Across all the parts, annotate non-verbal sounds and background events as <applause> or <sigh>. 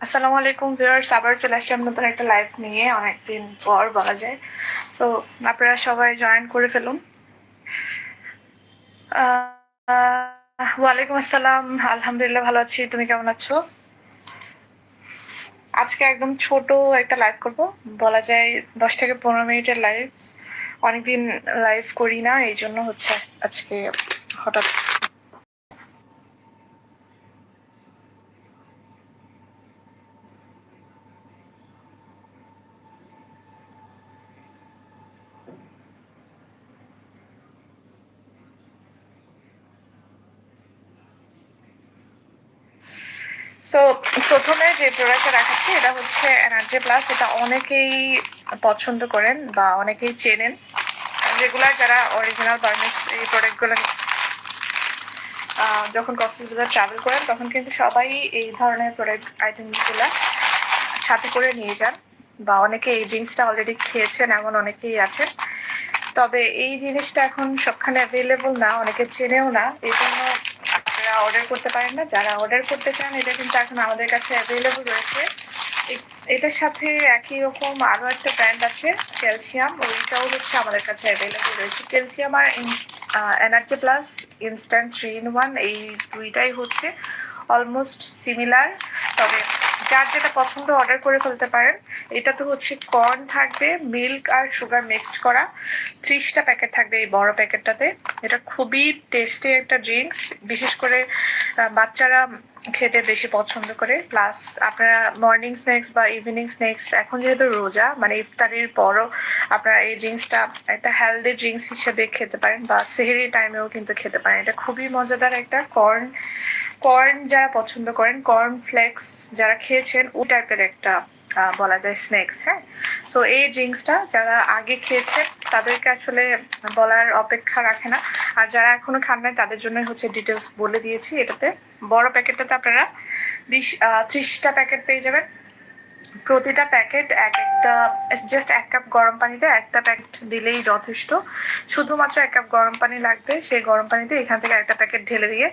আসসালামু আলাইকুম ভিউয়ার্স, আবার চলে আসলাম নতুন একটা লাইভ নিয়ে, অনেকদিন পর বলা যায়। তো আপনারা সবাই জয়েন করে ফেলুন। ওয়ালাইকুম আসসালাম, আলহামদুলিল্লাহ ভালো আছি। তুমি কেমন আছো? আজকে একদম ছোট একটা লাইভ করব। বলা যায় দশ থেকে পনেরো মিনিটের লাইভ অনেকদিন লাইভ করি না, এই জন্য হচ্ছে আজকে হঠাৎ প্রোডাক্টটা দেখাচ্ছি এটা হচ্ছে এনার্জি প্লাস এটা অনেকেই পছন্দ করেন বা অনেকেই চেনেন। রেগুলার যারা অরিজিনাল বার্মিস এই প্রোডাক্টগুলো যখন কক্সবাজার ট্রাভেল করেন, তখন কিন্তু সবাই এই ধরনের প্রোডাক্ট আইটেমগুলো সাথে করে নিয়ে যান বা অনেকে এই ড্রিঙ্কসটা অলরেডি খেয়েছেন, এমন অনেকেই আছেন। তবে এই জিনিসটা এখন সবখানে অ্যাভেলেবল না, অনেকে চেনেও না। এই জন্য আপনারা অর্ডার করতে পারেন না, যারা অর্ডার করতে চান, এটা কিন্তু এখন আমাদের কাছে অ্যাভেলেবল রয়েছে। এটার সাথে একই রকম আরও একটা ব্র্যান্ড আছে ক্যালসিয়াম ওইটাও হচ্ছে আমাদের কাছে অ্যাভেলেবল রয়েছে। Calcium R energy plus instant three in one এই দুইটাই হচ্ছে অলমোস্ট সিমিলার তবে যার যেটা পছন্দ অর্ডার করে ফেলতে পারেন, এটা তো হচ্ছে কর্ন থাকবে মিল্ক আর সুগার মিক্সড করা। ত্রিশটা প্যাকেট থাকবে এই বড় প্যাকেটটাতে এটা খুবই টেস্টি একটা ড্রিঙ্কস বিশেষ করে বাচ্চারা খেতে বেশি পছন্দ করে। প্লাস আপনারা মর্নিং স্ন্যাক্স বা ইভিনিং স্ন্যাক্স এখন যেহেতু রোজা মানে ইফতারির পরও আপনারা এই ড্রিঙ্কসটা একটা হেলদি ড্রিঙ্কস হিসেবে খেতে পারেন বা সেহেরি টাইমেও কিন্তু খেতে পারেন। এটা খুবই মজাদার একটা কর্ন কর্ন যারা পছন্দ করেন কর্ন ফ্লেক্স যারা খেয়েছেন ও টাইপের একটা বলা যায় স্ন্যাক্স হ্যাঁ? সো এই ড্রিঙ্কসটা যারা আগে খেয়েছে, তাদেরকে আসলে বলার অপেক্ষা রাখে না। আর যারা এখনও খান নাই, তাদের জন্য হচ্ছে ডিটেলস বলে দিয়েছি। এটাতে বড় প্যাকেটটাতে আপনারা বিশ ত্রিশটা প্যাকেট পেয়ে যাবেন। প্রতিটা প্যাকেট এক একটা জাস্ট এক কাপ গরম পানিতে একটা প্যাকেট দিলেই যথেষ্ট। শুধুমাত্র এক কাপ গরম পানি লাগবে, সেই গরম পানিতে এখান থেকে একটা প্যাকেট ঢেলে দিয়ে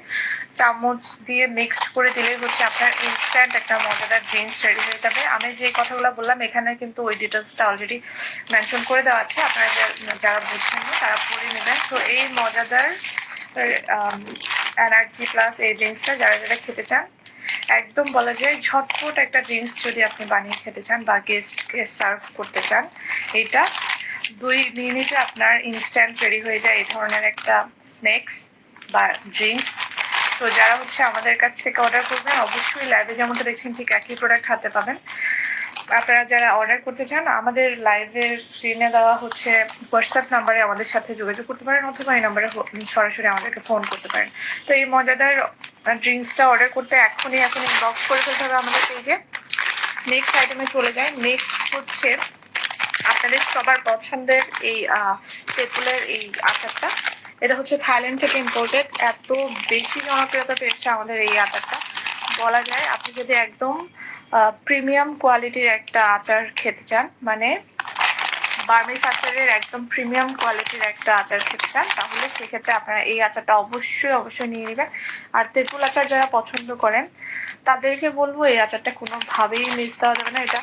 চামচ দিয়ে মিক্সড করে দিলেই হচ্ছে আপনার ইনস্ট্যান্ট একটা মজাদার ড্রিঙ্কস রেডি হয়ে যাবে। আমি যে কথাগুলো বললাম, এখানে কিন্তু ওই ডিটেলসটা অলরেডি মেনশন করে দেওয়া আছে। আপনারা যারা বুঝছেন না, তারা পড়ে নেবেন। তো এই মজাদার এনার্জি প্লাস এই ড্রিঙ্কসটা যারা যারা খেতে চান একদম বলা যায় ঝটপট একটা ড্রিঙ্কস যদি আপনি বানিয়ে খেতে চান বা গেস্টকে সার্ভ করতে চান, এটা দুই মিনিটে আপনার ইনস্ট্যান্ট রেডি হয়ে যায় এই ধরনের একটা স্ন্যাক্স বা ড্রিঙ্কস তো যারা হচ্ছে আমাদের কাছ থেকে অর্ডার করবেন, অবশ্যই ল্যাবে যেমনটা দেখছেন ঠিক একই প্রোডাক্ট হাতে পাবেন। আপনারা যারা অর্ডার করতে চান, আমাদের লাইভের স্ক্রিনে দেওয়া হচ্ছে হোয়াটসঅ্যাপ নাম্বারে আমাদের সাথে যোগাযোগ করতে পারেন অথবা এই নাম্বারে সরাসরি আমাদেরকে ফোন করতে পারেন। তো এই মজাদার ড্রিঙ্কসটা অর্ডার করতে এখনই এখন ইনবক্স করে ফেলতে হবে আমাদের পেজে নেক্সট আইটেমে চলে যায় নেক্সট হচ্ছে আপনাদের সবার পছন্দের এই তেঁতুলের এই আচারটা। এটা হচ্ছে থাইল্যান্ড থেকে ইম্পোর্টেড এত বেশি জনপ্রিয়তা পেয়েছে আমাদের এই আচারটা। বলা যায়, আপনি যদি একদম প্রিমিয়াম কোয়ালিটির একটা আচার খেতে চান মানে বার্মিস আচারের একদম প্রিমিয়াম কোয়ালিটির একটা আচার খেতে চান, তাহলে সেক্ষেত্রে আপনারা এই আচারটা অবশ্যই অবশ্যই নিয়ে নেবেন। আর তেঁতুল আচার যারা পছন্দ করেন, তাদেরকে বলব এই আচারটা কোনোভাবেই মিস দেওয়া যাবে না। এটা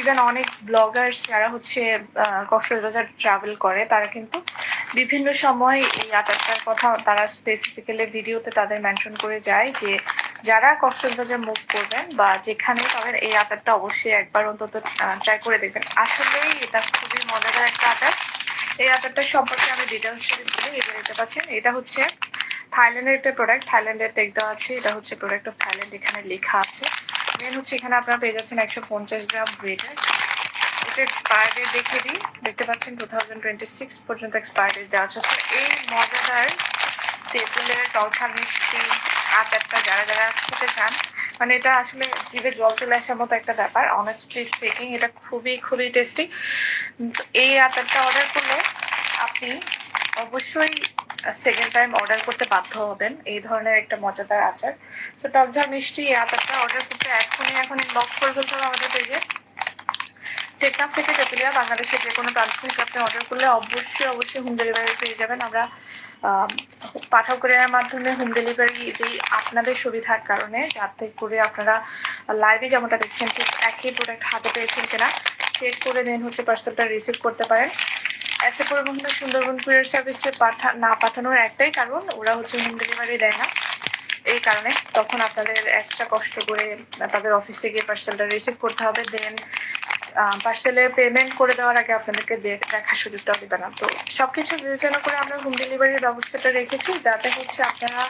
ইভেন অনেক ব্লগার্স যারা হচ্ছে কক্সবাজার ট্রাভেল করে, তারা কিন্তু বিভিন্ন সময় এই আচারটার কথা তারা স্পেসিফিক্যালি ভিডিওতে তাদের মেনশন করে যায় যে, যারা কক্সবাজার মুভ করবেন বা যেখানে পাবেন এই আচারটা অবশ্যই একবার অন্তত ট্রাই করে দেখবেন। আসলেই এটা খুবই মজাদার একটা আচার। এই আচারটার সম্পর্কে আমি ডিটেলস যদি বলি এটা দেখতে পাচ্ছেন, এটা হচ্ছে থাইল্যান্ডের একটা প্রোডাক্ট থাইল্যান্ডের টেক দেওয়া আছে, এটা হচ্ছে প্রোডাক্ট অফ থাইল্যান্ড এখানে লেখা আছে। দেন হচ্ছে এখানে আপনারা পেয়ে যাচ্ছেন একশো পঞ্চাশ গ্রাম গ্রেটার এটা এক্সপায়ার ডেট দিই। দেখতে পাচ্ছেন টু থাউজেন্ড টোয়েন্টি সিক্স পর্যন্ত এক্সপায়ার ডেট দেওয়া আছে। এই মজাদার তেঁতুলের টকঝাল মিষ্টি আচারটা যারা যারা খেতে চান মানে এটা আসলে জিভে জল চলে আসার মতো একটা ব্যাপার। অনেস্টলি স্পিকিং এটা খুবই খুবই টেস্টি এই আচারটা অর্ডার করলে আপনি অবশ্যই সেকেন্ড টাইম অর্ডার করতে বাধ্য হবেন। এই ধরনের একটা মজাদার আচার। তো টকঝাল মিষ্টি এই আচারটা অর্ডার করতে এখনই এখন ইনবক্স করে ফেলতে হবে আমাদের পেজে টেকনাফ থেকে তেতুলিয়া বাংলাদেশের যে কোনো প্রান্ত থেকে আপনি অর্ডার করলে অবশ্যই অবশ্যই হোম ডেলিভারি পেয়ে যাবেন। আমরা পাঠকের মাধ্যমে হোম ডেলিভারি দিই আপনাদের সুবিধার কারণে, যাতে করে আপনারা লাইভে যেমনটা দেখছেন, ঠিক একই প্রোডাক্ট হাতে পেয়েছেন কিনা চেক করে দেন হচ্ছে পার্সেলটা রিসিভ করতে পারেন। এসে পরিবহনের সুন্দরবন কুরিয়ার সার্ভিসে পাঠা, না পাঠানোর একটাই কারণ, ওরা হচ্ছে হোম ডেলিভারি দেয় না। এই কারণে তখন আপনাদের এক্সট্রা কষ্ট করে তাদের অফিসে গিয়ে পার্সেলটা রিসিভ করতে হবে দেন পার্সেলের পেমেন্ট করে দেওয়ার আগে আপনাদেরকে দেখার সুযোগটা দেবে না। তো সব কিছু বিবেচনা করে আমরা হোম ডেলিভারির ব্যবস্থাটা রেখেছি, যাতে হচ্ছে আপনারা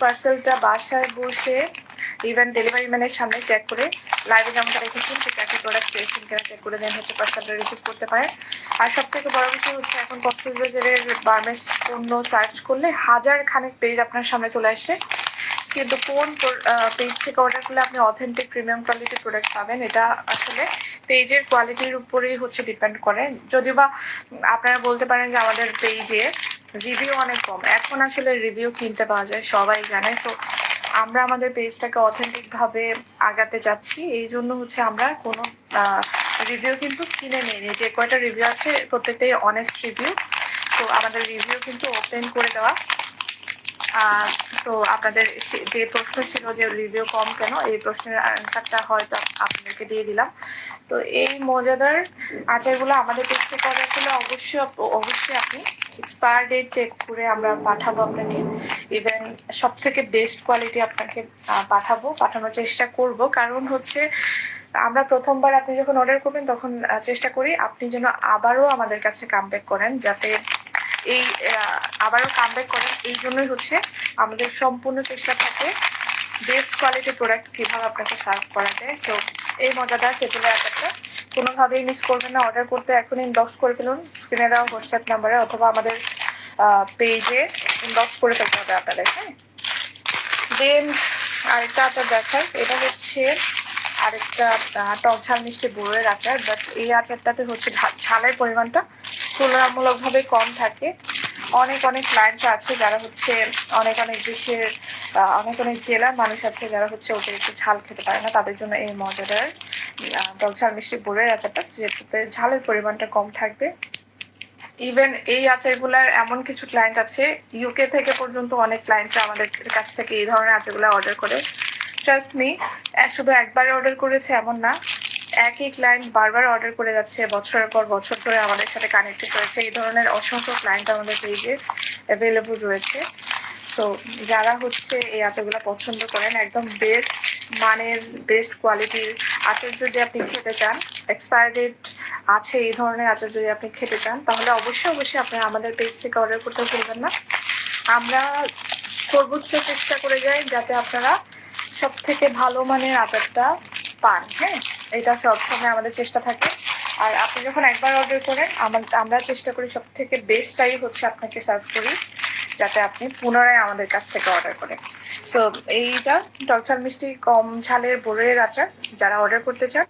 পার্সেলটা বাসায় বসে ইভেন ডেলিভারি ম্যানের সামনে চেক করে লাইভে যেমনটা রেখেছেন ঠিক একই প্রোডাক্ট পেয়েছেন কিনা চেক করে দেন হচ্ছে পার্সেলটা রিসিভ করতে পারেন। আর সব থেকে বড় বিষয় হচ্ছে এখন কক্সবাজারের বাজারের বার্মেস পণ্য সার্চ করলে হাজার খানেক পেজ আপনার সামনে চলে আসবে। কিন্তু কোন পেজ থেকে অর্ডার করলে আপনি অথেন্টিক প্রিমিয়াম কোয়ালিটির প্রোডাক্ট পাবেন। এটা আসলে পেজের কোয়ালিটির উপরেই হচ্ছে ডিপেন্ড করে। যদিও বা আপনারা বলতে পারেন যে আমাদের পেজে রিভিউ অনেক কম। এখন আসলে রিভিউ কিনতে পাওয়া যায়, সবাই জানে। তো আমরা আমাদের পেজটাকে অথেন্টিকভাবে আগাতে যাচ্ছি। এই জন্য হচ্ছে আমরা কোনো রিভিউ কিন্তু কিনে নেই যে কয়টা রিভিউ আছে, প্রত্যেকটাই অনেস্ট রিভিউ তো আমাদের রিভিউ কিন্তু ওপেন করে দেওয়া। তো আপনাদের যে প্রশ্ন ছিল যে রিভিউ কম কেন, এই প্রশ্নের অ্যান্সারটা হয়তো আপনাদেরকে দিয়ে দিলাম। তো এই মজাদার আচারগুলো আমাদের পেজ থেকে অর্ডার অবশ্যই অবশ্যই আপনি এক্সপায়ার ডেট চেক করে আমরা পাঠাবো আপনাকে। ইভেন সব থেকে বেস্ট কোয়ালিটি আপনাকে পাঠাবো, পাঠানোর চেষ্টা করব। কারণ হচ্ছে, আমরা প্রথমবার আপনি যখন অর্ডার করবেন, তখন চেষ্টা করি আপনি যেন আবারও আমাদের কাছে কামব্যাক করেন, যাতে এই আবারও কামব্যাক করেন। এই জন্যই হচ্ছে আমাদের সম্পূর্ণ চেষ্টা থাকে বেস্ট কোয়ালিটি প্রোডাক্ট কীভাবে আপনাকে সার্ভ করা যায়। সো এই মজাদার তেঁতুলের আচারটা কোনোভাবেই মিস করবেন না। অর্ডার করতে এখন ইনবক্স করে ফেলুন। স্ক্রিনে দেওয়া হোয়াটসঅ্যাপ নাম্বারে অথবা আমাদের পেজে ইনবক্স করে ফেলতে হবে আপনাদের হ্যাঁ? দেন আরেকটা আচার দেখাই। এটা হচ্ছে আরেকটা টক ঝাল মিষ্টি বড়ের আচার। বাট এই আচারটাতে হচ্ছে ঝালের পরিমাণটা তুলনামূলকভাবে কম থাকে। অনেক অনেক ক্লায়েন্ট আছে যারা হচ্ছে অনেক অনেক দেশের অনেক অনেক জেলার মানুষ আছে যারা হচ্ছে অতিরিক্ত ঝাল খেতে পারে না। তাদের জন্য এই মজাদার আহ, ঝাল মিষ্টি বড়ের আচারটা যেটাতে ঝালের পরিমাণটা কম থাকবে। ইভেন এই আচারগুলার এমন কিছু ক্লায়েন্ট আছে ইউকে থেকে পর্যন্ত অনেক ক্লায়েন্টরা আমাদের কাছ থেকে এই ধরনের আচারগুলো অর্ডার করে। ট্রাস্ট মি শুধু একবারে অর্ডার করেছে এমন না। একই ক্লায়েন্ট বারবার অর্ডার করে যাচ্ছে, বছরের পর বছর ধরে আমাদের সাথে কানেক্টেড রয়েছে। এই ধরনের অসংখ্য ক্লায়েন্ট আমাদের পেজে অ্যাভেলেবল রয়েছে। তো যারা হচ্ছে এই আচারগুলো পছন্দ করেন, একদম বেস্ট মানের বেস্ট কোয়ালিটির আচার যদি আপনি খেতে চান এক্সপায়ার ডেট আছে এই ধরনের আচার যদি আপনি খেতে চান, তাহলে অবশ্যই অবশ্যই আপনারা আমাদের পেজ থেকে অর্ডার করতে ভুলবেন না। আমরা সর্বোচ্চ চেষ্টা করে যাই যাতে আপনারা সব থেকে ভালো মানের আচারটা পান হ্যাঁ? এটা সবসময় আমাদের চেষ্টা থাকে। আর আপনি যখন একবার অর্ডার করেন আমার চেষ্টা করি সব থেকে বেস্টটাই হচ্ছে আপনাকে সার্ভ করি, যাতে আপনি পুনরায় আমাদের কাছ থেকে অর্ডার করেন। সো এইটা টকঝাল মিষ্টি কম ঝালের বোরের আচার, যারা অর্ডার করতে চান।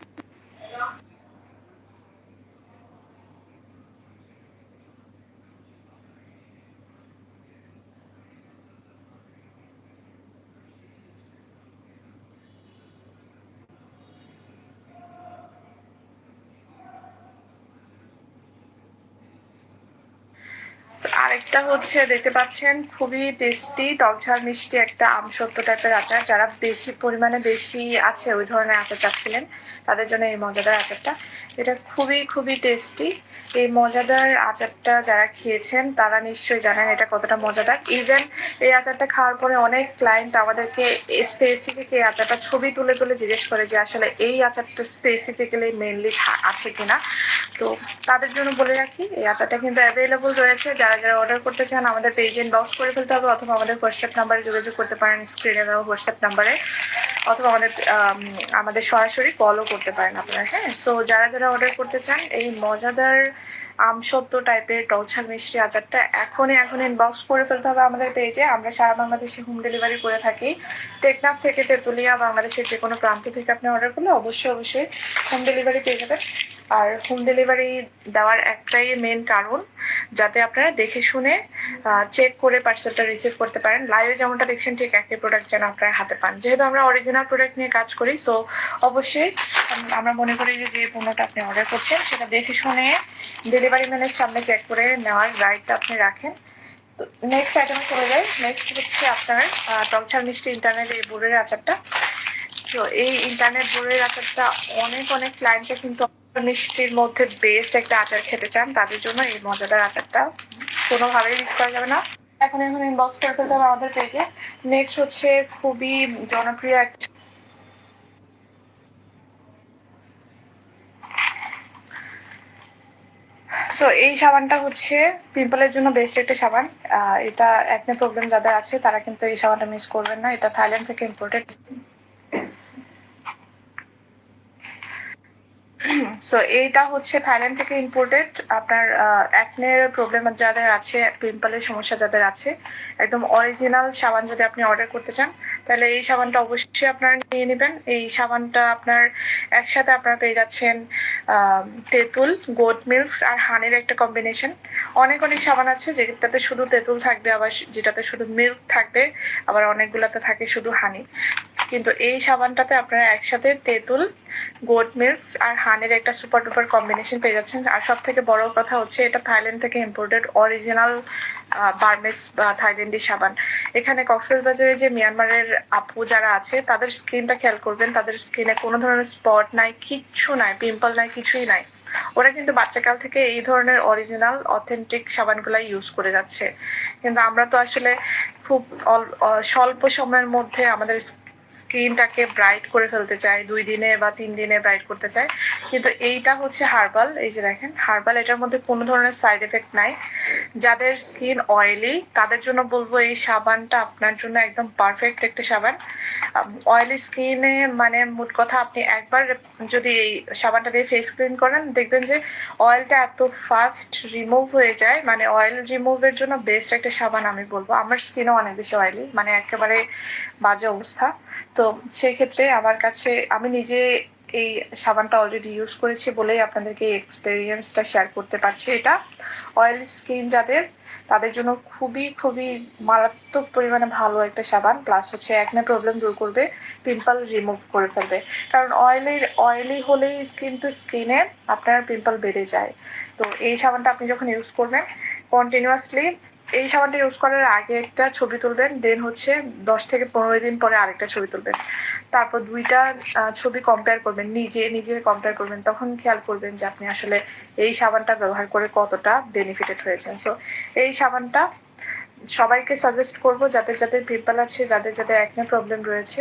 আরেকটা হচ্ছে দেখতে পাচ্ছেন, খুবই টেস্টি টকঝাল মিষ্টি একটা আমসত্ব টাইপের আচার। যারা বেশি পরিমাণে বেশি আছে ওই ধরনের আচার চাচ্ছিলেন, তাদের জন্য এই মজাদার আচারটা। এটা খুবই খুবই টেস্টি এই মজাদার আচারটা যারা খেয়েছেন, তারা নিশ্চয়ই জানেন এটা কতটা মজাদার। ইভেন এই আচারটা খাওয়ার পরে অনেক ক্লায়েন্ট আমাদেরকে স্পেসিফিক এই আচারটা ছবি তুলে তুলে জিজ্ঞেস করে যে আসলে এই আচারটা স্পেসিফিক্যালি মেনলি আছে কিনা। তো তাদের জন্য বলে রাখি, এই আচারটা কিন্তু অ্যাভেলেবল রয়েছে। যারা যারা অর্ডার করতে চান, আমাদের পেজে ইনবক্স করে ফেলতে হবে অথবা আমাদের হোয়াটসঅ্যাপ নাম্বারে যোগাযোগ করতে পারেন স্ক্রিনে দেওয়া হোয়াটসঅ্যাপ নাম্বারে অথবা আমাদের আমাদের সরাসরি কলও করতে পারেন আপনারা হ্যাঁ? সো যারা যারা অর্ডার করতে চান, এই মজাদার আমসত্ব টাইপের টকঝাল মিষ্টি আচারটা এখনই এখন ইনবক্স করে ফেলতে হবে আমাদের পেজে আমরা সারা বাংলাদেশে হোম ডেলিভারি করে থাকি। টেকনাফ থেকে তেতুলিয়া, বাংলাদেশের যে কোনো প্রান্ত থেকে আপনি অর্ডার করলে অবশ্যই অবশ্যই হোম ডেলিভারি পেয়ে যাবেন। আর হোম ডেলিভারি দেওয়ার একটাই মেন কারণ, যাতে আপনারা দেখে শুনে চেক করে পার্সেলটা রিসিভ করতে পারেন। লাইভে যেমনটা দেখছেন, ঠিক একই প্রোডাক্ট যেন আপনারা হাতে পান। যেহেতু আমরা অরিজিনাল প্রোডাক্ট নিয়ে কাজ করি সো অবশ্যই আমরা মনে করি যে যে পণ্যটা আপনি অর্ডার করছেন, সেটা দেখে শুনে ডেলিভারি ম্যানের সামনে চেক করে নেওয়ার রাইটটা আপনি রাখেন। নেক্সট আইটেমে চলে যাই। নেক্সট হচ্ছে আপনার টকঝাল মিষ্টি ইন্টারনেট এই বোর্ডের আচারটা। তো এই ইন্টারনেট বোর্ডের আচারটা অনেক অনেক ক্লায়েন্টরা কিন্তু মিষ্টির মধ্যে বেস্ট একটা আচার খেতে চান, তাদের জন্য এই মজাদার আচারটা কোনোভাবেই মিস করা যাবে না। এখন এখন ইনবক্স করে ফেলতে হবে আমাদের পেজে নেক্সট হচ্ছে খুবই জনপ্রিয় একটা সো এই সাবানটা হচ্ছে পিম্পলের জন্য বেস্ট একটা সাবান। এটা একনে প্রবলেম যাদের আছে, তারা কিন্তু এই সাবানটা মিস করবেন না। এটা থাইল্যান্ড থেকে ইম্পোর্টেড <clears throat> সো এইটা হচ্ছে থাইল্যান্ড থেকে ইম্পোর্টেড আপনার অ্যাকনের প্রবলেম যাদের আছে পিম্পলের সমস্যা যাদের আছে, একদম অরিজিনাল সাবান যদি আপনি অর্ডার করতে চান, তাহলে এই সাবানটা অবশ্যই আপনারা নিয়ে নেবেন। এই সাবানটা আপনার একসাথে আপনারা পেয়ে যাচ্ছেন তেঁতুল গোট মিল্কস আর হানির একটা কম্বিনেশন অনেক অনেক সাবান আছে যেটাতে শুধু তেঁতুল থাকবে, আবার যেটাতে শুধু মিল্ক থাকবে, আবার অনেকগুলোতে থাকে শুধু হানি কিন্তু এই সাবানটাতে আপনারা একসাথে তেঁতুল গোট মিল্ক আর হানের একটা সুপার ডুপার কম্বিনেশন পেয়ে যাচ্ছেন। আর সব থেকে বড় কথা হচ্ছে এটা থাইল্যান্ড থেকে ইম্পোর্টেড অরিজিনাল বার্মেস বা থাইল্যান্ডি সাবান। এখানে কক্সেস বাজারে যে মিয়ানমারের আপু যারা আছে, তাদের স্কিনটা খেয়াল করবেন, তাদের স্কিনে কোনো ধরনের স্পট নাই, কিচ্ছু নাই পিম্পল নাই, কিছুই নাই। ওরা কিন্তু বাচ্চাকাল থেকে এই ধরনের অরিজিনাল অথেন্টিক সাবানগুলাই ইউজ করে যাচ্ছে। কিন্তু আমরা তো আসলে খুব স্বল্প সময়ের মধ্যে আমাদের স্কিনটাকে ব্রাইট করে ফেলতে চায়, দুই দিনে বা তিন দিনে ব্রাইট করতে চায়। কিন্তু এইটা হচ্ছে হার্বাল, এই যে দেখেন, হার্বাল এটার মধ্যে কোনো ধরনের সাইড এফেক্ট নাই। যাদের স্কিন অয়েলি তাদের জন্য বলব এই সাবানটা আপনার জন্য একদম পারফেক্ট একটা সাবান। অয়েলি স্কিনে মানে মোট কথা আপনি একবার যদি এই সাবানটা দিয়ে ফেস ক্লিন করেন, দেখবেন যে অয়েলটা এত ফাস্ট রিমুভ হয়ে যায়। মানে অয়েল রিমুভের জন্য বেস্ট একটা সাবান আমি বলব। আমার স্কিনও অনেক বেশি অয়েলি মানে একেবারে বাজে অবস্থা। তো সেক্ষেত্রে আমার কাছে, আমি নিজে এই সাবানটা অলরেডি ইউজ করেছি বলেই আপনাদেরকে এই এক্সপিরিয়েন্সটা শেয়ার করতে পারছি। এটা অয়েল স্কিন যাদের, তাদের জন্য খুবই খুবই মারাত্মক পরিমাণে ভালো একটা সাবান। প্লাস হচ্ছে একনে প্রবলেম দূর করবে পিম্পল রিমুভ করে ফেলবে। কারণ অয়েলের অয়েলি হলেই কিন্তু স্কিনে আপনার পিম্পল বেড়ে যায়। তো এই সাবানটা আপনি যখন ইউজ করবেন কন্টিনিউয়াসলি এই সাবানটা ইউজ করার আগে একটা ছবি তুলবেন দেন হচ্ছে দশ থেকে পনেরো দিন পরে আরেকটা ছবি তুলবেন। তারপর দুইটা ছবি কম্পেয়ার করবেন, নিজে নিজে কম্পেয়ার করবেন, তখন খেয়াল করবেন যে আপনি আসলে এই সাবানটা ব্যবহার করে কতটা বেনিফিটেড হয়েছেন। সো এই সাবানটা সবাইকে সাজেস্ট করব, যাদের যাদের পিম্পল আছে, যাদের যাদের একনে প্রবলেম রয়েছে,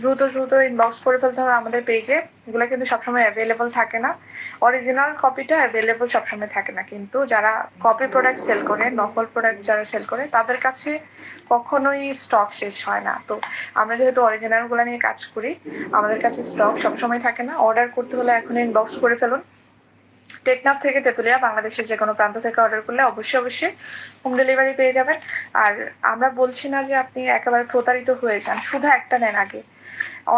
দ্রুত দ্রুত ইনবক্স করে ফেলতে হবে আমাদের পেজে এগুলো কিন্তু সবসময় অ্যাভেলেবল থাকে না। অরিজিনাল কপিটা অ্যাভেলেবল সবসময় থাকে না। কিন্তু যারা কপি প্রোডাক্ট সেল করে, নকল প্রোডাক্ট যারা সেল করে, তাদের কাছে কখনোই স্টক শেষ হয় না। তো আমরা যেহেতু অরিজিনালগুলো নিয়ে কাজ করি, আমাদের কাছে স্টক সবসময় থাকে না। অর্ডার করতে হলে এখন ইনবক্স করে ফেলুন। টেকনাফ থেকে তেতুলিয়া, বাংলাদেশের যে কোনো প্রান্ত থেকে অর্ডার করলে অবশ্যই অবশ্যই হোম ডেলিভারি পেয়ে যাবেন। আর আমরা বলছি না যে আপনি একেবারে প্রতারিত হয়ে যান, শুধু একটা নেন আগে।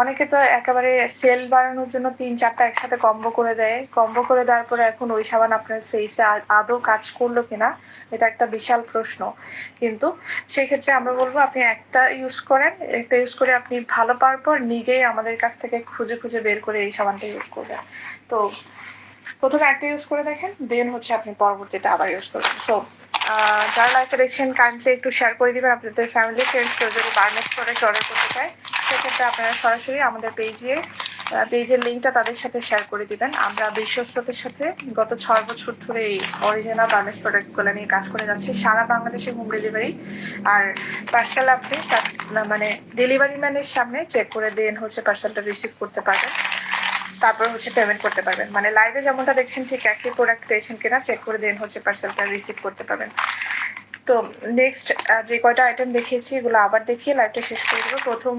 অনেকে তো একেবারে সেল বাড়ানোর জন্য তিন চারটা একসাথে কম্বো করে দেয়। কম্বো করে দেওয়ার পরে এখন ওই সাবান আপনার ফেসে আদৌ কাজ করল কিনা, এটা একটা বিশাল প্রশ্ন। কিন্তু সেক্ষেত্রে আমরা বলব, আপনি একটা ইউজ করেন, একটা ইউজ করে আপনি ভালো পাওয়ার পর নিজেই আমাদের কাছ থেকে খুঁজে খুঁজে বের করে এই সাবানটা ইউজ করবেন। তো প্রথমে একটা ইউজ করে দেখেন দেন হচ্ছে আপনি পরবর্তীতে আবার ইউজ করবেন। সো যারা লাইফে দেখছেন কাইন্ডলি একটু শেয়ার করে দিবেন, আপনাদের ফ্যামিলি ফ্রেন্ডস কেউ যদি বার্নেট প্রোডাক্ট অর্ডার করতে চায়, সেক্ষেত্রে আপনারা সরাসরি আমাদের পেজে পেজের লিঙ্কটা তাদের সাথে শেয়ার করে দিবেন। আমরা বিশ্বস্ততার সাথে গত ছয় বছর ধরে এই অরিজিনাল বার্নেস প্রোডাক্টগুলো নিয়ে কাজ করে যাচ্ছি। সারা বাংলাদেশে হোম ডেলিভারি আর পার্সেল আপনি মানে ডেলিভারি ম্যানের সামনে চেক করে দেন হচ্ছে পার্সেলটা রিসিভ করতে পারবেন। তারপর হচ্ছে পেমেন্ট করতে পারবেন। মানে লাইভে যেমনটা দেখছেন, ঠিক একই প্রোডাক্ট পেয়েছেন কিনা চেক করে দেন হচ্ছে পার্সেলটা রিসিভ করতে পারবেন। তো নেক্সট যে কয়টা আইটেম দেখিয়েছি, এগুলো আবার দেখিয়ে লাইভটা শেষ করে দেবো। প্রথম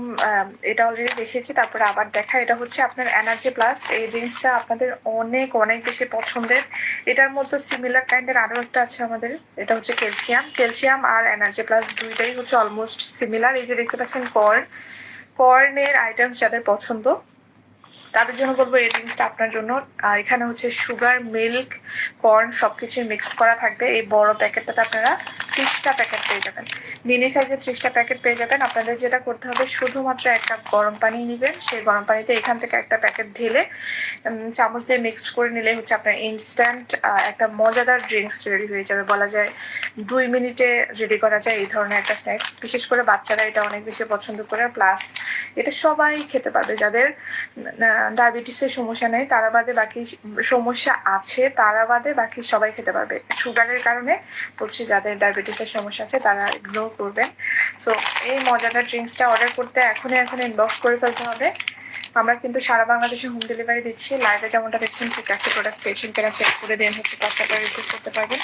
এটা অলরেডি দেখিয়েছি, তারপরে আবার দেখা। এটা হচ্ছে আপনার এনার্জি প্লাস এই জিনিসটা আপনাদের অনেক অনেক বেশি পছন্দের। এটার মধ্যে সিমিলার কাইন্ডের আরও একটা আছে আমাদের। এটা হচ্ছে ক্যালসিয়াম ক্যালসিয়াম আর এনার্জি প্লাস দুইটাই হচ্ছে অলমোস্ট সিমিলার এই যে দেখতে পাচ্ছেন কর্ন কর্নের আইটেমস যাদের পছন্দ তাদের জন্য বলব এই ড্রিঙ্কসটা আপনার জন্য। এখানে হচ্ছে সুগার মিল্ক কর্ন সব কিছু মিক্সড করা থাকবে। এই বড় প্যাকেটটাতে আপনারা ত্রিশটা প্যাকেট পেয়ে যাবেন। মিনি সাইজের ত্রিশটা প্যাকেট পেয়ে যাবেন। আপনাদের যেটা করতে হবে, শুধুমাত্র এক কাপ গরম পানি নেবেন। সেই গরম পানিতে এখান থেকে একটা প্যাকেট ঢেলে চামচ দিয়ে মিক্সড করে নিলে হচ্ছে আপনার ইনস্ট্যান্ট একটা মজাদার ড্রিঙ্কস রেডি হয়ে যাবে। বলা যায় দুই মিনিটে রেডি করা যায় এই ধরনের একটা স্ন্যাক্স বিশেষ করে বাচ্চারা এটা অনেক বেশি পছন্দ করে। প্লাস এটা সবাই খেতে পারবে। যাদের ডায়াবেটিসের সমস্যা নেই তারা বাদে বাকি সমস্যা আছে তারা বাদে বাকি সবাই খেতে পারবে। সুগারের কারণে বলছি যাদের ডায়াবেটিসের সমস্যা আছে, তারা ইগনোর করবেন। সো এই মজাদার ড্রিঙ্কসটা অর্ডার করতে এখনই এখন ইনবক্স করে ফেলতে হবে। আমরা কিন্তু সারা বাংলাদেশে হোম ডেলিভারি দিচ্ছি লাইভে যেমনটা দেখছেন, ঠিক একটা প্রোডাক্ট পেয়েছেন কিনা চেক করে দেন হচ্ছে টাকাটা রিসিভ করতে পারবেন।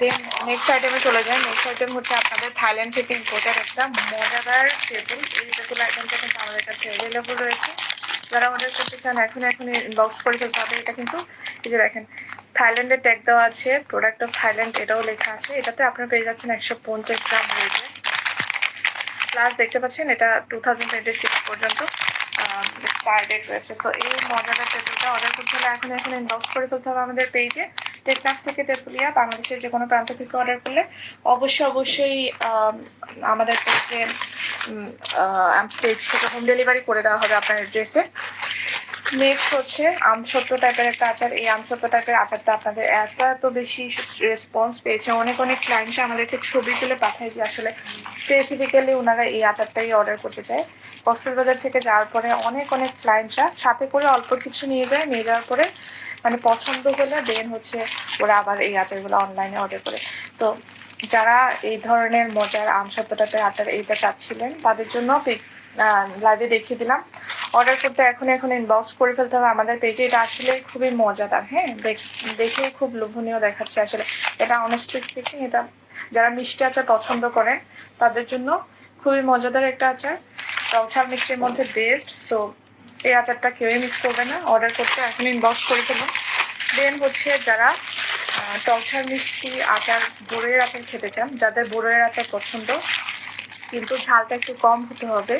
দেন নেক্সট আইটেমে চলে যায় নেক্সট আইটেম হচ্ছে আপনাদের থাইল্যান্ড থেকে ইম্পোর্টেড একটা মজাদার টেবিল এই টেবিল আইটেমটা কিন্তু আমাদের কাছে অ্যাভেলেবল রয়েছে। যারা অর্ডার করতে চান, এখন এখন ইনবক্স করে ফেলতে হবে। এটা কিন্তু এই যে দেখেন থাইল্যান্ডের ট্যাগ দেওয়া আছে প্রোডাক্ট অফ থাইল্যান্ড এটাও লেখা আছে। এটাতে আপনারা পেয়ে যাচ্ছেন একশো পঞ্চাশ গ্রাম রয়েছে প্লাস দেখতে পাচ্ছেন, এটা টু থাউজেন্ড টোয়েন্টি সিক্স পর্যন্ত এক্সপায়ার ডেট রয়েছে। সো এই মজাদার টেবিলটা অর্ডার করতে হলে এখন এখন ইনবক্স করে ফেলতে হবে আমাদের পেজে টেকনাফ থেকে তেঁতুলিয়া বাংলাদেশের যে কোনো প্রান্ত থেকে অর্ডার করলে অবশ্যই অবশ্যই আম, আমাদের পেজে পেজ থেকে হোম ডেলিভারি করে দেওয়া হবে আপনার অ্যাড্রেসে নেক্সট হচ্ছে আমসত্ব টাইপের একটা আচার। এই আমসত্ব টাইপের আচারটা আপনাদের এত এত বেশি রেসপন্স পেয়েছে। অনেক অনেক ক্লায়েন্টরা আমাদেরকে ছবি তুলে পাঠায় যে আসলে স্পেসিফিক্যালি ওনারা এই আচারটাই অর্ডার করতে চায়। কক্সবাজার থেকে যাওয়ার পরে অনেক অনেক ক্লায়েন্টরা সাথে করে অল্প কিছু নিয়ে যায়। নিয়ে যাওয়ার পরে মানে পছন্দ হলে দেন হচ্ছে ওরা আবার এই আচারগুলো অনলাইনে অর্ডার করে। তো যারা এই ধরনের মজার আমসত্ব টাইপের আচার এইটা চাচ্ছিলেন, তাদের জন্য লাইভে দেখিয়ে দিলাম। অর্ডার করতে এখন এখন ইনবক্স করে ফেলতে হবে। আমাদের পেজে এটা আসলে খুবই মজাদার হ্যাঁ? দেখ- খুব লোভনীয় দেখাচ্ছে আসলে। এটা অনেস্টলি স্পিকিং এটা যারা মিষ্টি আচার পছন্দ করেন, তাদের জন্য খুবই মজাদার একটা আচার। টকঝাল মিষ্টির মধ্যে বেস্ট সো এই আচারটা কেউই মিস করবে না। অর্ডার করতে এখন ইনবক্স করে ফেলুন দেন হচ্ছে যারা টকঝাল মিষ্টি আচার বড়ের আচার খেতে চান, যাদের বড়ের আচার পছন্দ, কিন্তু ঝালটা একটু কম হতে হবে,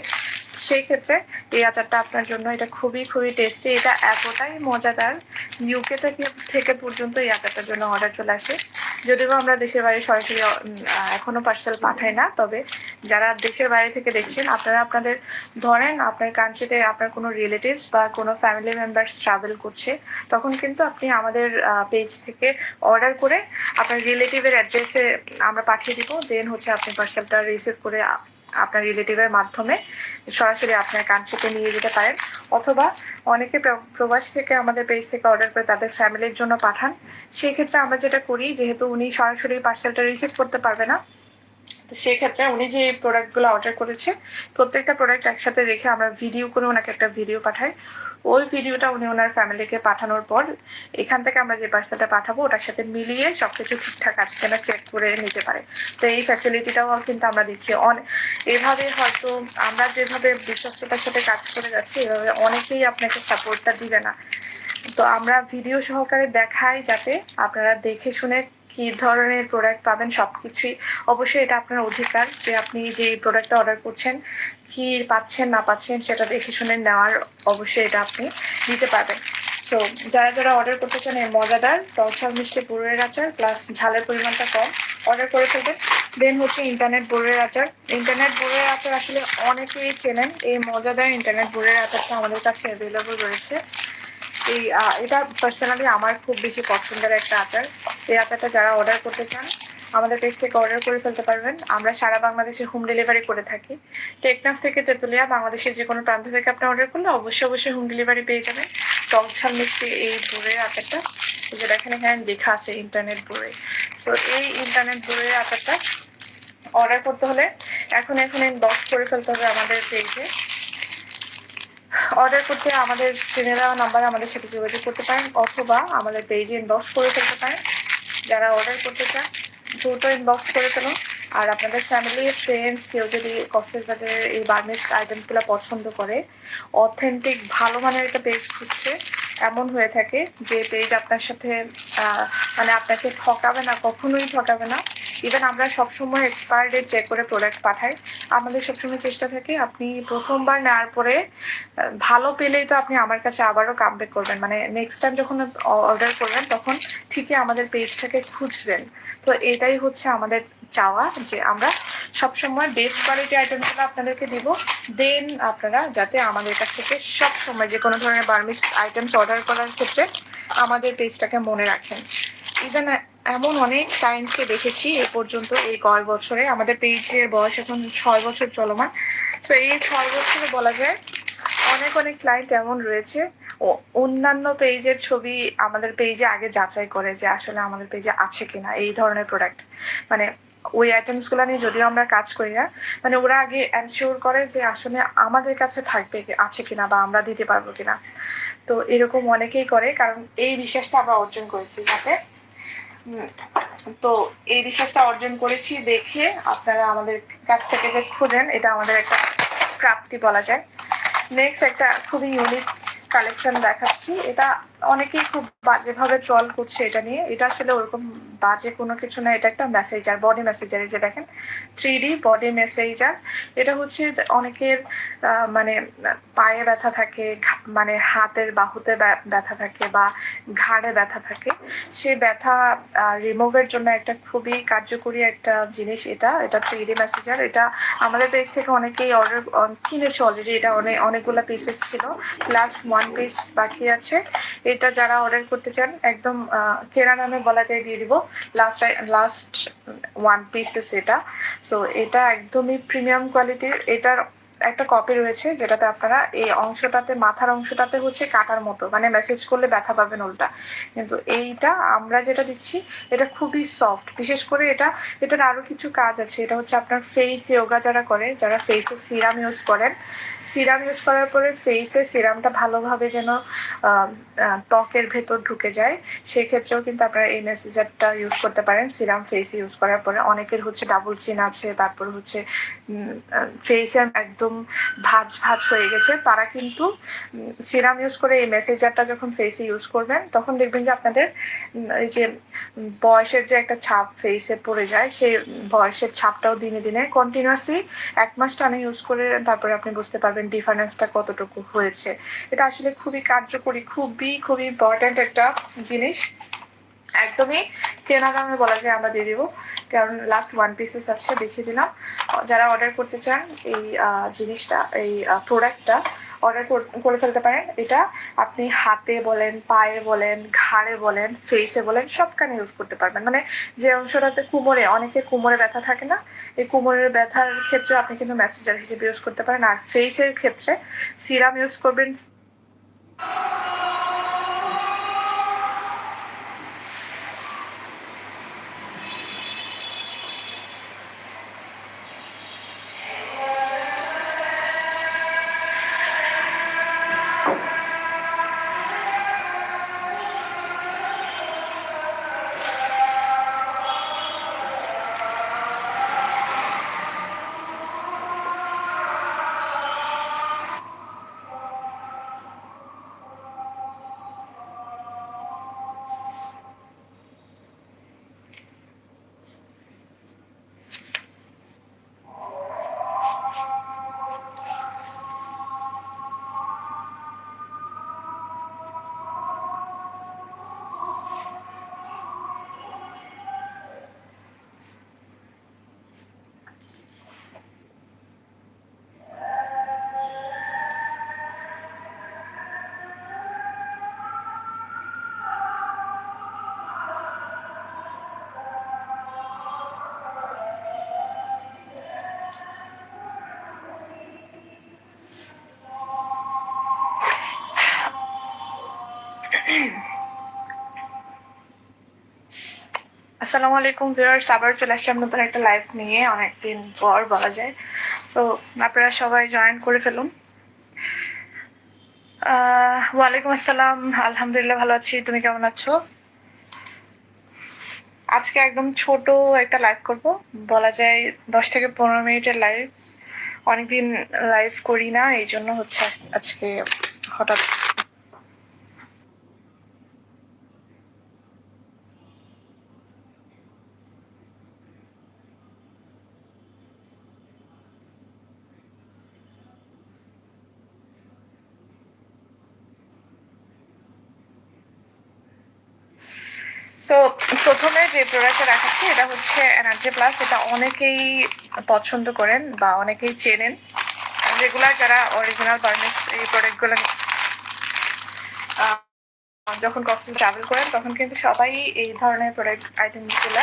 সেই ক্ষেত্রে এই আচারটা আপনার জন্য এটা খুবই খুবই টেস্টি এটা এতটাই মজাদার ইউকে থেকে থেকে পর্যন্ত এই আচারটার জন্য অর্ডার চলে আসে। যদিও আমরা দেশের বাইরে সরাসরি এখনও পার্সেল পাঠাই না, তবে যারা দেশের বাইরে থেকে দেখছেন, আপনারা আপনাদের ধরেন আপনার কান্ট্রিতে আপনার কোনো রিলেটিভস বা কোনো ফ্যামিলি মেম্বার্স ট্রাভেল করছে, তখন কিন্তু আপনি আমাদের পেজ থেকে অর্ডার করে আপনার রিলেটিভের অ্যাড্রেসে আমরা পাঠিয়ে দিব দেন হচ্ছে আপনি পার্সেলটা রিসিভ করে আপনার রিলেটিভের মাধ্যমে সরাসরি আপনার কান্ট্রিতে নিয়ে যেতে পারেন। অথবা অনেকে প্র- প্রবাস থেকে আমাদের পেজ থেকে অর্ডার করে তাদের ফ্যামিলির জন্য পাঠান। সেই ক্ষেত্রে আমরা যেটা করি, যেহেতু উনি সরাসরি পার্সেলটা রিসিভ করতে পারবে না, তো সেক্ষেত্রে উনি যে প্রোডাক্টগুলো অর্ডার করেছে, প্রত্যেকটা প্রোডাক্ট একসাথে রেখে আমরা ভিডিও করে ওনাকে একটা ভিডিও পাঠাই। ওই ভিডিওটা উনি ওনার ফ্যামিলিকে পাঠানোর পর এখান থেকে আমরা যে পার্সেলটা পাঠাবো ওটার সাথে মিলিয়ে সব কিছু ঠিকঠাক আছে কিনা চেক করে নিতে পারে। তো এই ফ্যাসিলিটিটাও কিন্তু আমরা দিচ্ছি। অন এভাবে হয়তো আমরা যেভাবে বিশ্বস্ততার সাথে কাজ করে যাচ্ছি, এভাবে অনেকেই আপনাকে সাপোর্টটা দিবে না। তো আমরা ভিডিও সহকারে দেখাই যাতে আপনারা দেখে শুনে কি ধরনের প্রোডাক্ট পাবেন সব কিছুই অবশ্যই এটা আপনার অধিকার যে আপনি যে প্রোডাক্টটা অর্ডার করছেন কি পাচ্ছেন, না পাচ্ছেন, সেটা দেখে শুনে নেওয়ার অবশ্যই এটা আপনি নিতে পারবেন। সো যারা যারা অর্ডার করতে চান, এই মজাদার টকঝাল মিষ্টি বড়ের আচার প্লাস ঝালের পরিমাণটা কম অর্ডার করে ফেলবেন। দেন হচ্ছে ইন্টারনেট বোর্ডের আচার। ইন্টারনেট বোর্ডের আচার আসলে অনেকেই চেনেন। এই মজাদার ইন্টারনেট বোর্ডের আচারটা আমাদের কাছে অ্যাভেলেবল রয়েছে। এই এটা পার্সোনালি আমার খুব বেশি পছন্দের একটা আচার। এই আচারটা যারা অর্ডার করতে চান আমাদের পেজ থেকে অর্ডার করে ফেলতে পারবেন। আমরা সারা বাংলাদেশে হোম ডেলিভারি করে থাকি। টেকনাফ থেকে তেঁতুলিয়া, বাংলাদেশের যে কোনো প্রান্ত থেকে আপনি অর্ডার করলে অবশ্যই অবশ্যই হোম ডেলিভারি পেয়ে যাবেন। টকঝাল মিষ্টি এই ভোরের আচারটা যে দেখেন এখানে লেখা আছে ইন্টারনেট ভোরে তো এই ইন্টারনেট ভোরের আচারটা অর্ডার করতে হলে এখন এখন বক্স করে ফেলতে হবে আমাদের পেজে অর্ডার করতে আমাদের স্ক্রিনে দেওয়া নাম্বারে আমাদের সাথে যোগাযোগ করতে পারেন, অথবা আমাদের পেজে ইনবক্স করে ফেলতে পারেন। যারা অর্ডার করতে চান দ্রুত ইনবক্স করে ফেলুন আর আপনাদের ফ্যামিলি ফ্রেন্ডস কেউ যদি কক্সবাজারের এই বার্মিস আইটেমসগুলো পছন্দ করে অথেন্টিক ভালো মানের একটা পেজ খুঁজছে, এমন হয়ে থাকে যে পেজ আপনার সাথে মানে আপনাকে ঠকাবে না, কখনোই ঠকাবে না। ইভেন আমরা সবসময় এক্সপায়ার ডেট চেক করে প্রোডাক্ট পাঠাই। আমাদের সবসময় চেষ্টা থাকে, আপনি প্রথমবার নেওয়ার পরে, ভালো পেলেই তো আপনি আমার কাছে আবারও কামব্যাক করবেন। মানে নেক্সট টাইম যখন অর্ডার করবেন, তখন ঠিকই আমাদের পেজটাকে খুঁজবেন। তো এটাই হচ্ছে আমাদের চাওয়া যে আমরা সবসময় বেস্ট কোয়ালিটি আইটেমগুলো আপনাদেরকে দিব। দেন আপনারা যাতে আমাদের কাছ থেকে সবসময় যে কোনো ধরনের বার্মিস আইটেমস অর্ডার করার ক্ষেত্রে আমাদের পেজটাকে মনে রাখেন। ইভেন এমন অনেক ক্লায়েন্টকে দেখেছি এ পর্যন্ত, এই কয়েক বছরে। আমাদের পেজের বয়স এখন ছয় বছর চলমান। তো এই ছয় বছরে বলা যায়, অনেক অনেক ক্লায়েন্ট এমন রয়েছে। ও, অন্যান্য পেজের ছবি আমাদের পেজে আগে যাচাই করে যে আসলে আমাদের পেজে আছে কিনা এই ধরনের প্রোডাক্ট মানে ওই আইটেমসগুলো নিয়ে যদিও আমরা কাজ করি না মানে ওরা আগে এনশিওর করে যে আসলে আমাদের কাছে থাকবে আছে কিনা বা আমরা দিতে পারব কিনা। তো এরকম অনেকেই করে, কারণ এই বিশ্বাসটা আমরা অর্জন করেছি যাতে তো এই বিশ্বাসটা অর্জন করেছি দেখে আপনারা আমাদের কাছ থেকে যে খুঁজেন, এটা আমাদের একটা প্রাপ্তি বলা যায়। নেক্সট একটা খুবই ইউনিক কালেকশন দেখাচ্ছি। এটা অনেকেই খুব বাজেভাবে ট্রল করছে এটা নিয়ে। এটা আসলে ওরকম বাজে কোনো কিছু না, এটা একটা মেসেজার বডি মেসেজার যে দেখেন থ্রি ডি বডি মেসেজার এটা হচ্ছে অনেকের মানে পায়ে ব্যথা থাকে মানে হাতের বাহুতে ব্যথা থাকে বা ঘাড়ে ব্যথা থাকে। সে ব্যথা রিমুভের জন্য একটা খুবই কার্যকরী একটা জিনিস এটা এটা থ্রি ডি মেসেজার এটা আমাদের পেজ থেকে অনেকেই অর্ডার কিনেছে অলরেডি এটা অনেক অনেকগুলো পিসেস ছিল লাস্ট ওয়ান পিস বাকি আছে। এটা যারা অর্ডার করতে চান, একদম কেনা নামে বলা যায় দিয়ে দিব। লাস্ট লাস্ট ওয়ান পিসেস এটা সো এটা একদমই প্রিমিয়াম কোয়ালিটির এটার একটা কপি রয়েছে যেটাতে আপনারা এই অংশটাতে, মাথার অংশটাতে হচ্ছে কাটার মতো মানে মেসেজ করলে ব্যথা পাবেন উল্টা। কিন্তু এইটা আমরা যেটা দিচ্ছি, এটা খুবই সফট বিশেষ করে এটা, এটার আরও কিছু কাজ আছে। এটা হচ্ছে আপনার ফেস যোগা যারা করে, যারা ফেসে সিরাম ইউজ করেন সিরাম ইউজ করার পরে ফেসে সিরামটা ভালোভাবে যেন ত্বকের ভেতর ঢুকে যায়, সেক্ষেত্রেও কিন্তু আপনারা এই মেসেজারটা ইউজ করতে পারেন সিরাম ফেস ইউজ করার পরে। অনেকের হচ্ছে ডাবল চিন আছে, তারপর হচ্ছে ফেসে একদম ভাঁজ ভাঁজ হয়ে গেছে। তারা কিন্তু সিরাম ইউজ করে এই মেসেজারটা যখন ফেসে ইউজ করবেন, তখন দেখবেন যে আপনাদের এই যে বয়সের যে একটা ছাপ ফেসে পড়ে যায়, সেই বয়সের ছাপটাও দিনে দিনে কন্টিনিউয়াসলি এক মাস টানা ইউজ করে তারপরে আপনি বুঝতে পারবেন ডিফারেন্সটা কতটুকু হয়েছে। এটা আসলে খুবই কার্যকরী, খুবই খুবই ইম্পর্ট্যান্ট একটা জিনিস। একদমই কেনা দামে বলা যায় আমরা দিয়ে দিব। কারণ লাস্ট ওয়ান পিসেস আছে, দেখিয়ে দিলাম। যারা অর্ডার করতে চান এই জিনিসটা, এই প্রোডাক্টটা অর্ডার করে ফেলতে পারেন। এটা আপনি হাতে বলেন, পায়ে বলেন, ঘাড়ে বলেন ফেসে বলেন, সবখানে ইউজ করতে পারবেন। মানে যে অংশটাতে কোমরে, অনেকে কোমরে ব্যথা থাকে না? এই কোমরের ব্যথার ক্ষেত্রে আপনি কিন্তু মেসেজার হিসেবে ইউজ করতে পারেন। আর ফেসের ক্ষেত্রে সিরাম ইউজ করবেন। আসসালামু আলাইকুম ভিউয়ার্স, আবার চলে আসলাম নতুন একটা লাইভ নিয়ে, অনেকদিন পর বলা যায়। তো আপনারা সবাই জয়েন করে ফেলুন। ওয়ালাইকুম আসসালাম, আলহামদুলিল্লাহ ভালো আছি, তুমি কেমন আছো? আজকে একদম ছোট একটা লাইভ করব। বলা যায় দশ থেকে পনেরো মিনিটের লাইভ অনেকদিন লাইভ করি না, এই জন্য হচ্ছে আজকে হঠাৎ সো প্রথমে যে প্রোডাক্টটা দেখাচ্ছি, এটা হচ্ছে এনার্জি প্লাস এটা অনেকেই পছন্দ করেন বা অনেকেই চেনেন। রেগুলার যারা অরিজিনাল বার্মিস এই প্রোডাক্টগুলো যখন কক্সিস ট্রাভেল করেন, তখন কিন্তু সবাই এই ধরনের প্রোডাক্ট আইটেমগুলো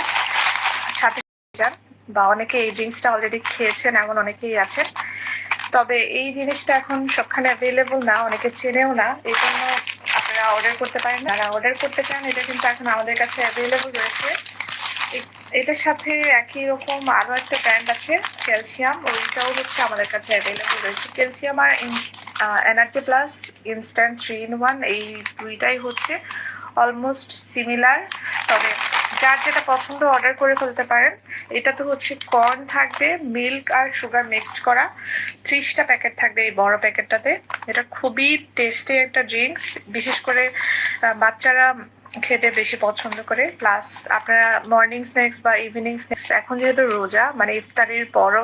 সাথে যান বা অনেকে এই ড্রিঙ্কসটা অলরেডি খেয়েছেন, এমন অনেকেই আছেন। তবে এই জিনিসটা এখন সবখানে অ্যাভেলেবল না, অনেকে চেনেও না। এই জন্য আপনারা অর্ডার করতে পারেন, যারা অর্ডার করতে চান, এটা কিন্তু এখন আমাদের কাছে অ্যাভেলেবল রয়েছে। এটার সাথে একই রকম আরও একটা ব্র্যান্ড আছে ক্যালসিয়াম ওইটাও হচ্ছে আমাদের কাছে অ্যাভেলেবল রয়েছে। Calcium R energy plus instant three in one এই দুইটাই হচ্ছে অলমোস্ট সিমিলার তবে যার যেটা পছন্দ অর্ডার করে ফেলতে পারেন, এটা তো হচ্ছে কর্ন থাকবে মিল্ক আর সুগার মিক্সড করা। ত্রিশটা প্যাকেট থাকবে এই বড় প্যাকেটটাতে এটা খুবই টেস্টি একটা ড্রিঙ্কস বিশেষ করে বাচ্চারা খেতে বেশি পছন্দ করে। প্লাস আপনারা মর্নিং স্ন্যাক্স বা ইভিনিং স্ন্যাক্স এখন যেহেতু রোজা মানে ইফতারির পরও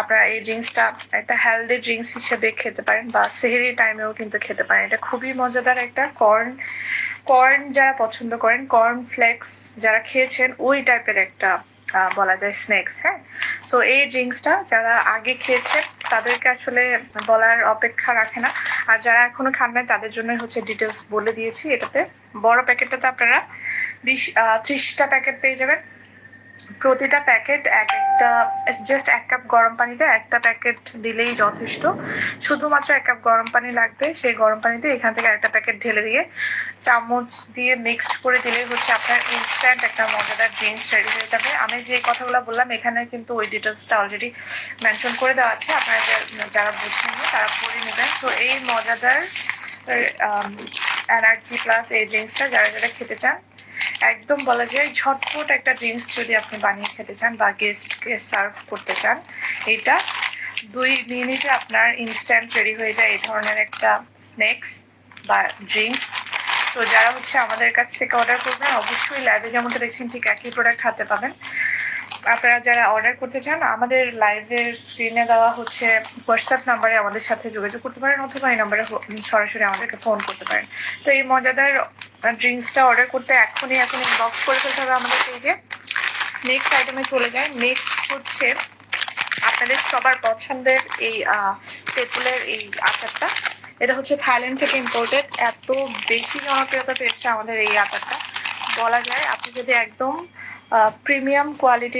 আপনারা এই ড্রিঙ্কসটা একটা হেলদি ড্রিঙ্কস হিসেবে খেতে পারেন বা সেহেরি টাইমেও কিন্তু খেতে পারেন। এটা খুবই মজাদার একটা কর্ন কর্ন যারা পছন্দ করেন কর্ন ফ্লেক্স যারা খেয়েছেন, ওই টাইপের একটা বলা যায় স্ন্যাক্স হ্যাঁ? তো এই ড্রিঙ্কসটা যারা আগে খেয়েছে তাদেরকে আসলে বলার অপেক্ষা রাখে না। আর যারা এখনও খান নাই, তাদের জন্য হচ্ছে ডিটেলস বলে দিয়েছি এটাতে। বড় প্যাকেটটাতে আপনারা বিশ ত্রিশটা প্যাকেট পেয়ে যাবেন। প্রতিটা প্যাকেট এক একটা জাস্ট এক কাপ গরম পানিতে একটা প্যাকেট দিলেই যথেষ্ট। শুধুমাত্র এক কাপ গরম পানি লাগবে, সেই গরম পানিতে এখান থেকে একটা প্যাকেট ঢেলে দিয়ে চামচ দিয়ে মিক্সড করে দিলেই হচ্ছে আপনার ইনস্ট্যান্ট একটা মজাদার ড্রিঙ্কস রেডি হয়ে যাবে। আমি যে কথাগুলো বললাম, এখানে কিন্তু ওই ডিটেলসটা অলরেডি মেনশন করে দেওয়া আছে। আপনারা যারা বুঝেননি, তারা পড়ে নেবেন। তো এই মজাদার এনার্জি প্লাস এই ড্রিঙ্কসটা যারা যারা খেতে চান, একদম বলা যায় ঝটপট একটা ড্রিঙ্কস যদি আপনি বানিয়ে খেতে চান বা গেস্টকে সার্ভ করতে চান, এটা দুই মিনিটে আপনার ইনস্ট্যান্ট রেডি হয়ে যায় এই ধরনের একটা স্ন্যাক্স বা ড্রিঙ্কস তো যারা হচ্ছে আমাদের কাছ থেকে অর্ডার করবেন, অবশ্যই ল্যাবে যেমনটা দেখছেন ঠিক একই প্রোডাক্ট হাতে পাবেন। আপনারা যারা অর্ডার করতে চান, আমাদের লাইভের স্ক্রিনে দেওয়া হচ্ছে হোয়াটসঅ্যাপ নাম্বারে আমাদের সাথে যোগাযোগ করতে পারেন অথবা এই নাম্বারে সরাসরি আমাদেরকে ফোন করতে পারেন। তো এই মজাদার ড্রিঙ্কসটা অর্ডার করতে এখনই এখন ইনবক্স করে ফেলতে হবে আমাদের পেজে নেক্সট আইটেমে চলে যায় নেক্সট হচ্ছে আপনাদের সবার পছন্দের এই তেঁতুলের এই আচারটা। এটা হচ্ছে থাইল্যান্ড থেকে ইম্পোর্টেড এত বেশি জনপ্রিয়তা পেয়েছে আমাদের এই আচারটা। বলা যায়, আপনি যদি একদম প্রিমিয়াম কোয়ালিটির